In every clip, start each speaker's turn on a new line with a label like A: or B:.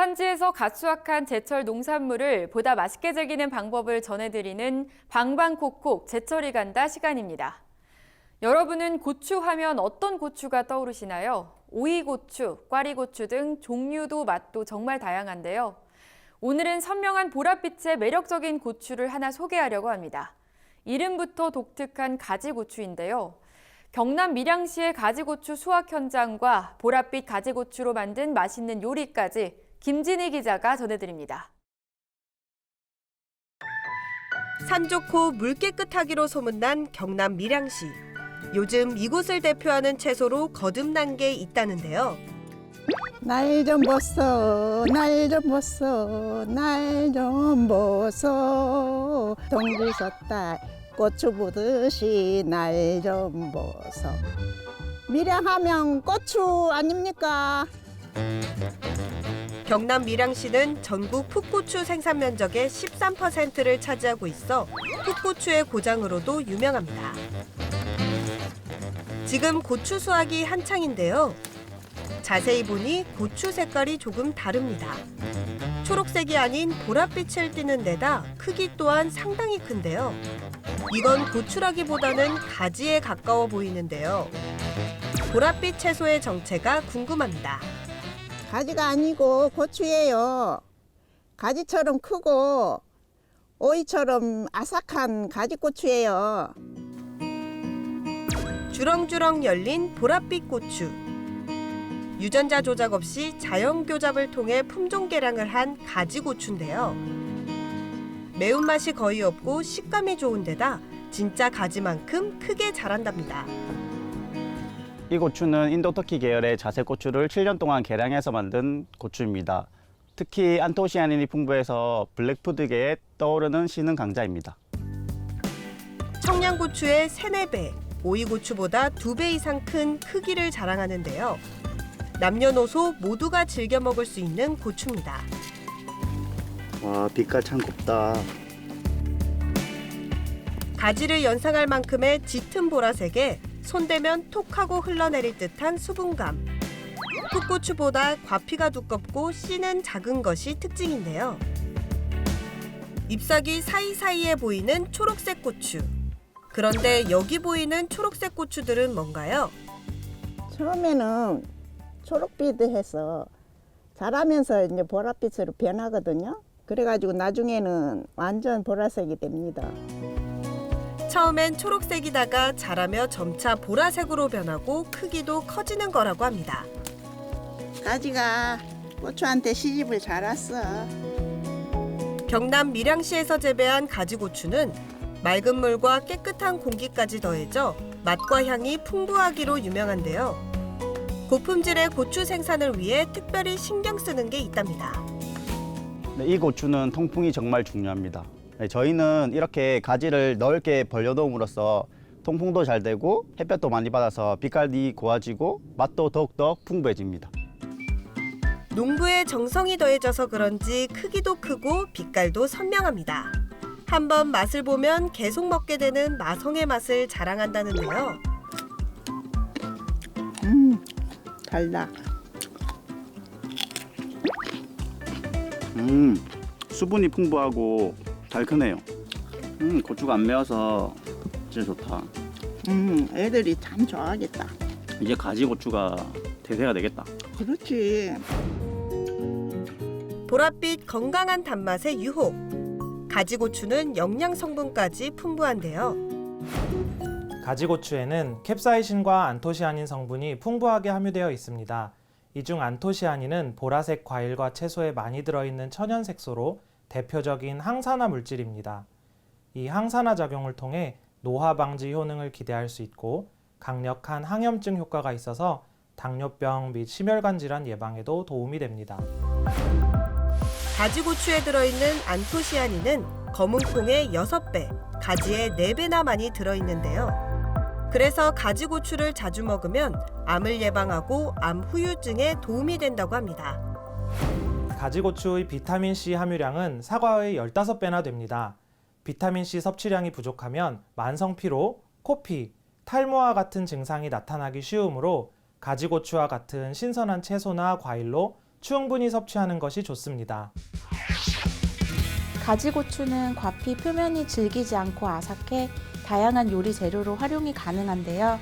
A: 산지에서 갓 수확한 제철 농산물을 보다 맛있게 즐기는 방법을 전해드리는 방방콕콕 제철이 간다 시간입니다. 여러분은 고추 하면 어떤 고추가 떠오르시나요? 오이고추, 꽈리고추 등 종류도 맛도 정말 다양한데요. 오늘은 선명한 보랏빛의 매력적인 고추를 하나 소개하려고 합니다. 이름부터 독특한 가지고추인데요. 경남 밀양시의 가지고추 수확 현장과 보랏빛 가지고추로 만든 맛있는 요리까지 김진희 기자가 전해드립니다.
B: 산 좋고 물 깨끗하기로 소문난 경남 밀양시. 요즘 이곳을 대표하는 채소로 거듭난 게 있다는데요.
C: 날 좀 보소 날 좀 보소 날 좀 보소 동지 섰다 고추 보듯이 날 좀 보소 밀양하면 고추 아닙니까?
B: 경남 밀양시는 전국 풋고추 생산 면적의 13%를 차지하고 있어 풋고추의 고장으로도 유명합니다. 지금 고추 수확이 한창인데요. 자세히 보니 고추 색깔이 조금 다릅니다. 초록색이 아닌 보랏빛을 띠는 데다 크기 또한 상당히 큰데요. 이건 고추라기보다는 가지에 가까워 보이는데요. 보랏빛 채소의 정체가 궁금합니다.
C: 가지가 아니고 고추예요 가지처럼 크고 오이처럼 아삭한 가지고추예요
B: 주렁주렁 열린 보랏빛 고추. 유전자 조작 없이 자연 교잡을 통해 품종 개량을 한 가지고추인데요. 매운맛이 거의 없고 식감이 좋은 데다 진짜 가지만큼 크게 자란답니다.
D: 이 고추는 인도 터키 계열의 자색 고추를 7년 동안 개량해서 만든 고추입니다. 특히 안토시아닌이 풍부해서 블랙푸드계에 떠오르는 신흥 강자입니다.
B: 청양고추의 세네 배 오이고추보다 두배 이상 큰 크기를 자랑하는데요. 남녀노소 모두가 즐겨 먹을 수 있는 고추입니다.
D: 와, 빛깔 참 곱다.
B: 가지를 연상할 만큼의 짙은 보라색에 손대면 톡하고 흘러내릴 듯한 수분감. 풋고추보다 과피가 두껍고 씨는 작은 것이 특징인데요. 잎사귀 사이사이에 보이는 초록색 고추. 그런데 여기 보이는 초록색 고추들은 뭔가요?
C: 처음에는 초록빛 해서 자라면서 이제 보랏빛으로 변하거든요. 그래가지고 나중에는 완전 보라색이 됩니다.
B: 처음엔 초록색이다가 자라며 점차 보라색으로 변하고 크기도 커지는 거라고 합니다.
C: 가지가 고추한테 시집을 잘 왔어.
B: 경남 밀양시에서 재배한 가지고추는 맑은 물과 깨끗한 공기까지 더해져 맛과 향이 풍부하기로 유명한데요. 고품질의 고추 생산을 위해 특별히 신경 쓰는 게 있답니다.
D: 네, 이 고추는 통풍이 정말 중요합니다. 네, 저희는 이렇게 가지를 넓게 벌려놓음으로써 통풍도 잘 되고 햇볕도 많이 받아서 빛깔이 고와지고 맛도 더욱더 풍부해집니다.
B: 농부의 정성이 더해져서 그런지 크기도 크고 빛깔도 선명합니다. 한번 맛을 보면 계속 먹게 되는 마성의 맛을 자랑한다는데요.
C: 음, 달다.
D: 음, 수분이 풍부하고 달큰해요. 음, 고추가 안 매워서 진짜 좋다.
C: 음, 애들이 참 좋아하겠다.
D: 이제 가지 고추가 대세가 되겠다.
C: 그렇지.
B: 보랏빛 건강한 단맛의 유혹. 가지고추는 영양 성분까지 풍부한데요.
E: 가지고추에는 캡사이신과 안토시아닌 성분이 풍부하게 함유되어 있습니다. 이 중 안토시아닌은 보라색 과일과 채소에 많이 들어있는 천연 색소로 대표적인 항산화 물질입니다. 이 항산화 작용을 통해 노화 방지 효능을 기대할 수 있고 강력한 항염증 효과가 있어서 당뇨병 및 심혈관 질환 예방에도 도움이 됩니다.
B: 가지고추에 들어있는 안토시아닌은 검은 콩의 6배, 가지의 4배나 많이 들어있는데요. 그래서 가지고추를 자주 먹으면 암을 예방하고 암 후유증에 도움이 된다고 합니다.
E: 가지고추의 비타민C 함유량은 사과의 15배나 됩니다. 비타민C 섭취량이 부족하면 만성피로, 코피, 탈모와 같은 증상이 나타나기 쉬우므로 가지고추와 같은 신선한 채소나 과일로 충분히 섭취하는 것이 좋습니다.
F: 가지고추는 과피 표면이 질기지 않고 아삭해 다양한 요리 재료로 활용이 가능한데요.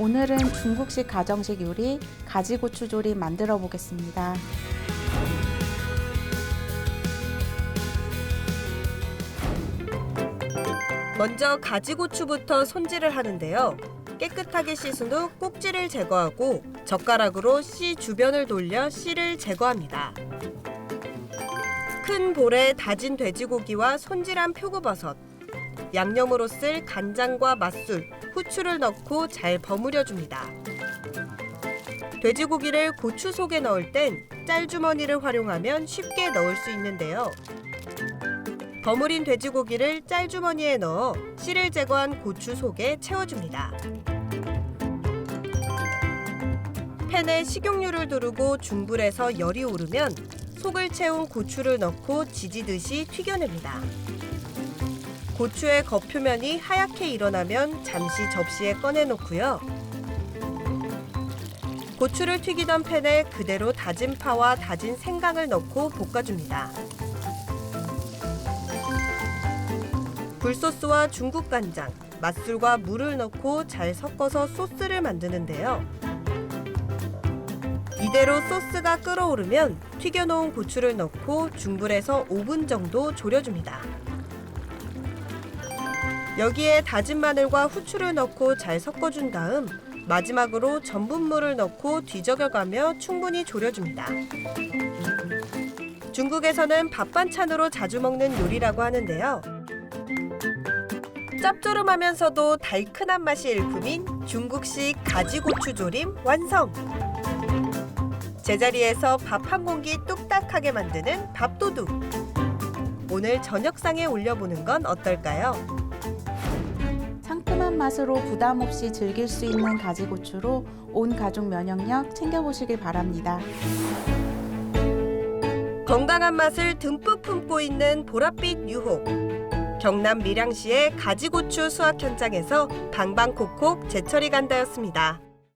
F: 오늘은 중국식 가정식 요리 가지고추 조림 만들어 보겠습니다.
B: 먼저 가지고추부터 손질을 하는데요. 깨끗하게 씻은 후 꼭지를 제거하고 젓가락으로 씨 주변을 돌려 씨를 제거합니다. 큰 볼에 다진 돼지고기와 손질한 표고버섯, 양념으로 쓸 간장과 맛술, 후추를 넣고 잘 버무려 줍니다. 돼지고기를 고추 속에 넣을 땐 짤주머니를 활용하면 쉽게 넣을 수 있는데요. 버무린 돼지고기를 짤주머니에 넣어 씨를 제거한 고추 속에 채워줍니다. 팬에 식용유를 두르고 중불에서 열이 오르면 속을 채운 고추를 넣고 지지듯이 튀겨냅니다. 고추의 겉표면이 하얗게 일어나면 잠시 접시에 꺼내놓고요. 고추를 튀기던 팬에 그대로 다진 파와 다진 생강을 넣고 볶아줍니다. 굴소스와 중국 간장, 맛술과 물을 넣고 잘 섞어서 소스를 만드는데요. 이대로 소스가 끓어오르면 튀겨놓은 고추를 넣고 중불에서 5분 정도 졸여줍니다. 여기에 다진 마늘과 후추를 넣고 잘 섞어준 다음 마지막으로 전분물을 넣고 뒤적여가며 충분히 졸여줍니다. 중국에서는 밥 반찬으로 자주 먹는 요리라고 하는데요. 짭조름하면서도 달큰한 맛이 일품인 중국식 가지고추 조림 완성! 제자리에서 밥 한 공기 뚝딱하게 만드는 밥도둑. 오늘 저녁상에 올려보는 건 어떨까요?
F: 상큼한 맛으로 부담 없이 즐길 수 있는 가지고추로 온 가족 면역력 챙겨보시길 바랍니다.
B: 건강한 맛을 듬뿍 품고 있는 보랏빛 유혹. 경남 밀양시의 가지고추 수확 현장에서 방방콕콕 제철이 간다였습니다.